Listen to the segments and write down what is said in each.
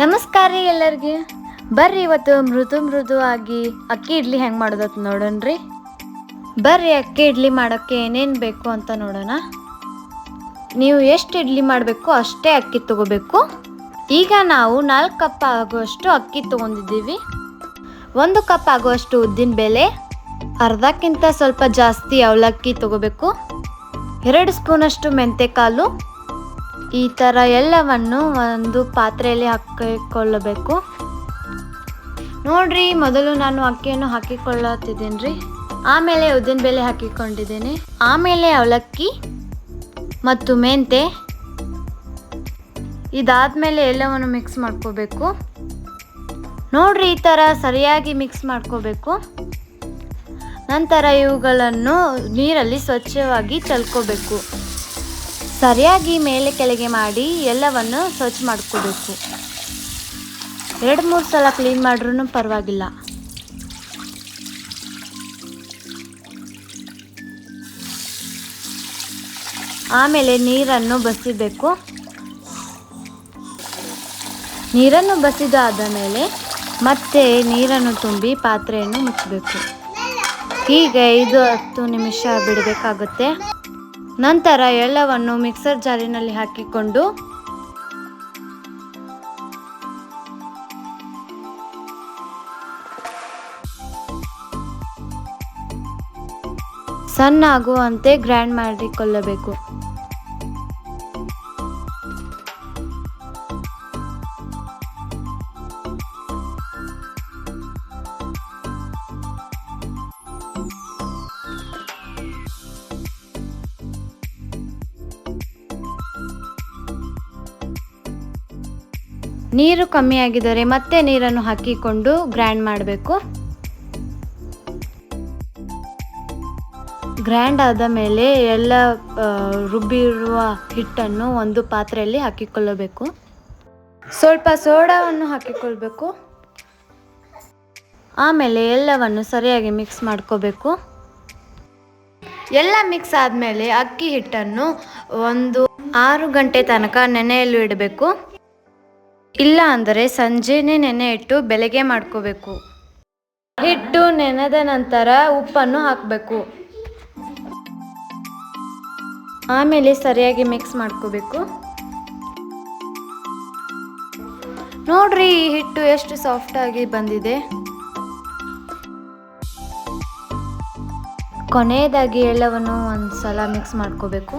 ನಮಸ್ಕಾರ ರೀ ಎಲ್ಲರಿಗೆ. ಬರ್ರಿ ಇವತ್ತು ಮೃದು ಮೃದು ಆಗಿ ಅಕ್ಕಿ ಇಡ್ಲಿ ಹೆಂಗೆ ಮಾಡೋದತ್ ನೋಡೋಣ್ರಿ ಬರ್ರಿ ಅಕ್ಕಿ ಇಡ್ಲಿ ಮಾಡೋಕ್ಕೆ ಏನೇನು ಬೇಕು ಅಂತ ನೋಡೋಣ. ನೀವು ಎಷ್ಟು ಇಡ್ಲಿ ಮಾಡಬೇಕು ಅಷ್ಟೇ ಅಕ್ಕಿ ತಗೋಬೇಕು. ಈಗ ನಾವು ನಾಲ್ಕು ಕಪ್ ಆಗುವಷ್ಟು ಅಕ್ಕಿ ತೊಗೊಂಡಿದ್ದೀವಿ. ಒಂದು ಕಪ್ ಆಗುವಷ್ಟು ಉದ್ದಿನ ಬೆಲೆ ಅರ್ಧಕ್ಕಿಂತ ಸ್ವಲ್ಪ ಜಾಸ್ತಿ ಅವಲಕ್ಕಿ ತಗೋಬೇಕು. ಎರಡು ಸ್ಪೂನಷ್ಟು ಮೆಂತೆಕಾಳು ಈ ಥರ ಎಲ್ಲವನ್ನು ಒಂದು ಪಾತ್ರೆಯಲ್ಲಿ ಹಾಕಿಕೊಳ್ಳಬೇಕು. ನೋಡ್ರಿ, ಮೊದಲು ನಾನು ಅಕ್ಕಿಯನ್ನು ಹಾಕಿಕೊಳ್ಳುತ್ತಿದ್ದೇನೆ ರೀ ಆಮೇಲೆ ಉದ್ದಿನ ಬೇಳೆ ಹಾಕಿಕೊಂಡಿದ್ದೇನೆ. ಆಮೇಲೆ ಅವಲಕ್ಕಿ ಮತ್ತು ಮೆಂತೆ. ಇದಾದ್ಮೇಲೆ ಎಲ್ಲವನ್ನು ಮಿಕ್ಸ್ ಮಾಡ್ಕೋಬೇಕು. ನೋಡ್ರಿ, ಈ ಥರ ಸರಿಯಾಗಿ ಮಿಕ್ಸ್ ಮಾಡ್ಕೋಬೇಕು. ನಂತರ ಇವುಗಳನ್ನು ನೀರಲ್ಲಿ ಸ್ವಚ್ಛವಾಗಿ ಚಲ್ಕೋಬೇಕು. ಸರಿಯಾಗಿ ಮೇಲೆ ಕೆಳಗೆ ಮಾಡಿ ಎಲ್ಲವನ್ನು ಸ್ವಚ್ಛ ಮಾಡ್ಕೋಬೇಕು. ಎರಡು ಮೂರು ಸಲ ಕ್ಲೀನ್ ಮಾಡ್ರೂ ಪರವಾಗಿಲ್ಲ. ಆಮೇಲೆ ನೀರನ್ನು ಬಸಿಬೇಕು. ನೀರನ್ನು ಬಸಿದಾದ ಮೇಲೆ ಮತ್ತೆ ನೀರನ್ನು ತುಂಬಿ ಪಾತ್ರೆಯನ್ನು ಮುಚ್ಚಬೇಕು. ಹೀಗೆ ಐದು ಹತ್ತು ನಿಮಿಷ ಬಿಡಬೇಕಾಗುತ್ತೆ. ನಂತರ ಎಲ್ಲವನ್ನು ಮಿಕ್ಸರ್ ಜಾರಿನಲ್ಲಿ ಹಾಕಿಕೊಂಡು ಸಣ್ಣ ಆಗುವಂತೆ ಗ್ರೈಂಡ್ ಮಾಡಿಕೊಳ್ಳಬೇಕು. ನೀರು ಕಮ್ಮಿಯಾಗಿದ್ದರೆ ಮತ್ತೆ ನೀರನ್ನು ಹಾಕಿಕೊಂಡು ಗ್ರ್ಯಾಂಡ್ ಮಾಡಬೇಕು. ಗ್ರ್ಯಾಂಡ್ ಆದ ಮೇಲೆ ಎಲ್ಲ ರುಬ್ಬಿರುವ ಹಿಟ್ಟನ್ನು ಒಂದು ಪಾತ್ರೆಯಲ್ಲಿ ಹಾಕಿಕೊಳ್ಳಬೇಕು. ಸ್ವಲ್ಪ ಸೋಡಾವನ್ನು ಹಾಕಿಕೊಳ್ಬೇಕು. ಆಮೇಲೆ ಎಲ್ಲವನ್ನು ಸರಿಯಾಗಿ ಮಿಕ್ಸ್ ಮಾಡ್ಕೋಬೇಕು. ಎಲ್ಲ ಮಿಕ್ಸ್ ಆದಮೇಲೆ ಅಕ್ಕಿ ಹಿಟ್ಟನ್ನು ಒಂದು ಆರು ಗಂಟೆ ತನಕ ನೆನೆಯಲು ಇಡಬೇಕು. ಇಲ್ಲ ಅಂದರೆ ಸಂಜೆನೆ ನೆನೆ ಇಟ್ಟು ಬೆಳಗ್ಗೆ ಮಾಡ್ಕೋಬೇಕು. ಹಿಟ್ಟು ನೆನೆದ ನಂತರ ಉಪ್ಪನ್ನು ಹಾಕಬೇಕು. ಆಮೇಲೆ ಸರಿಯಾಗಿ ಮಿಕ್ಸ್ ಮಾಡ್ಕೋಬೇಕು. ನೋಡ್ರಿ ಈ ಹಿಟ್ಟು ಎಷ್ಟು ಸಾಫ್ಟ್ ಆಗಿ ಬಂದಿದೆ. ಕೊನೆಯದಾಗಿ ಎಲ್ಲವನ್ನು ಒಂದ್ಸಲ ಮಿಕ್ಸ್ ಮಾಡ್ಕೋಬೇಕು.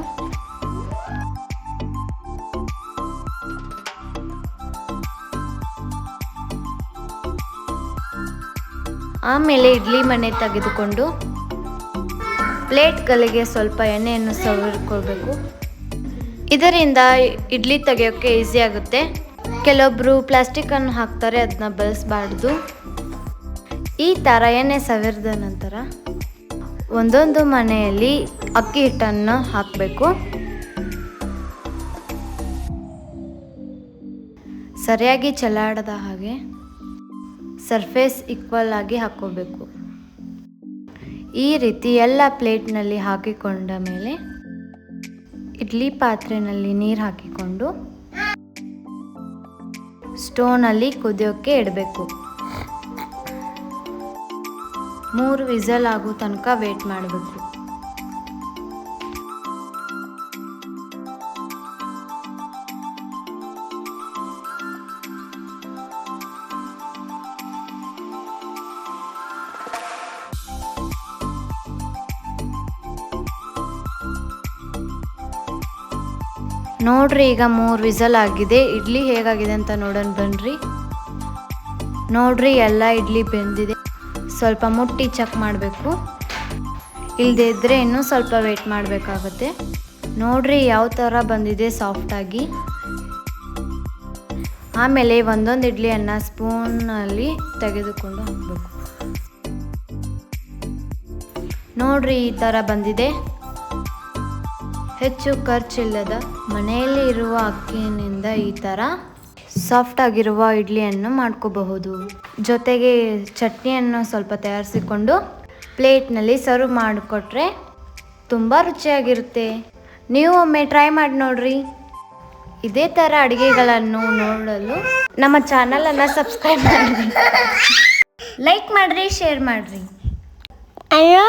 ಆಮೇಲೆ ಇಡ್ಲಿ ಮನೆ ತೆಗೆದುಕೊಂಡು ಪ್ಲೇಟ್ಗಳಿಗೆ ಸ್ವಲ್ಪ ಎಣ್ಣೆಯನ್ನು ಸವರ್ಕೊಳ್ಬೇಕು. ಇದರಿಂದ ಇಡ್ಲಿ ತೆಗೆಯೋಕ್ಕೆ ಈಸಿ ಆಗುತ್ತೆ. ಕೆಲವೊಬ್ಬರು ಪ್ಲಾಸ್ಟಿಕ್ಕನ್ನು ಹಾಕ್ತಾರೆ ಅದನ್ನ ಬಳಸಬಾರ್ದು. ಈ ಥರ ಎಣ್ಣೆ ಸವರಿದ ನಂತರ ಒಂದೊಂದು ಮನೆಯಲ್ಲಿ ಅಕ್ಕಿ ಹಿಟ್ಟನ್ನು ಹಾಕಬೇಕು. ಸರಿಯಾಗಿ ಚಲಾಡದ ಹಾಗೆ ಸರ್ಫೇಸ್ ಈಕ್ವಲ್ ಆಗಿ ಹಾಕೋಬೇಕು. ಈ ರೀತಿ ಎಲ್ಲ ಪ್ಲೇಟ್ನಲ್ಲಿ ಹಾಕಿಕೊಂಡ ಮೇಲೆ ಇಡ್ಲಿ ಪಾತ್ರೆಯಲ್ಲಿ ನೀರು ಹಾಕಿಕೊಂಡು ಸ್ಟೋನಲ್ಲಿ ಕುದಿಯೋಕ್ಕೆ ಇಡಬೇಕು. ಮೂರು ವಿಸಲ್ ಆಗೋ ತನಕ ವೇಟ್ ಮಾಡಬೇಕು. ನೋಡ್ರಿ ಈಗ ಮೂರು ವಿಸಲ್ ಆಗಿದೆ. ಇಡ್ಲಿ ಹೇಗಾಗಿದೆ ಅಂತ ನೋಡೋಣ, ಬನ್ರಿ. ನೋಡ್ರಿ ಎಲ್ಲ ಇಡ್ಲಿ ಬೆಂದಿದೆ. ಸ್ವಲ್ಪ ಮುಟ್ಟಿ ಚೆಕ್ ಮಾಡಬೇಕು. ಇಲ್ಲದೇ ಇದ್ದರೆ ಇನ್ನೂ ಸ್ವಲ್ಪ ವೇಟ್ ಮಾಡಬೇಕಾಗುತ್ತೆ. ನೋಡ್ರಿ ಯಾವ ಥರ ಬಂದಿದೆ ಸಾಫ್ಟಾಗಿ ಆಮೇಲೆ ಒಂದೊಂದು ಇಡ್ಲಿಯನ್ನು ಸ್ಪೂನಲ್ಲಿ ತೆಗೆದುಕೊಂಡು ಹಾಕಬೇಕು. ನೋಡ್ರಿ ಈ ಥರ ಬಂದಿದೆ. ಹೆಚ್ಚು ಖರ್ಚಿಲ್ಲದ ಮನೆಯಲ್ಲಿ ಇರುವ ಅಕ್ಕಿಯಿಂದ ಈ ಥರ ಸಾಫ್ಟ್ ಆಗಿರುವ ಇಡ್ಲಿಯನ್ನು ಮಾಡ್ಕೋಬಹುದು. ಜೊತೆಗೆ ಚಟ್ನಿಯನ್ನು ಸ್ವಲ್ಪ ತಯಾರಿಸಿಕೊಂಡು ಪ್ಲೇಟ್ನಲ್ಲಿ ಸರ್ವ್ ಮಾಡಿಕೊಟ್ರೆ ತುಂಬ ರುಚಿಯಾಗಿರುತ್ತೆ. ನೀವು ಒಮ್ಮೆ ಟ್ರೈ ಮಾಡಿ ನೋಡ್ರಿ. ಇದೇ ಥರ ಅಡುಗೆಗಳನ್ನು ನೋಡಲು ನಮ್ಮ ಚಾನಲನ್ನು ಸಬ್ಸ್ಕ್ರೈಬ್ ಮಾಡಿ. ಲೈಕ್ ಮಾಡಿರಿ ಶೇರ್ ಮಾಡಿರಿ. ಅಯ್ಯೋ!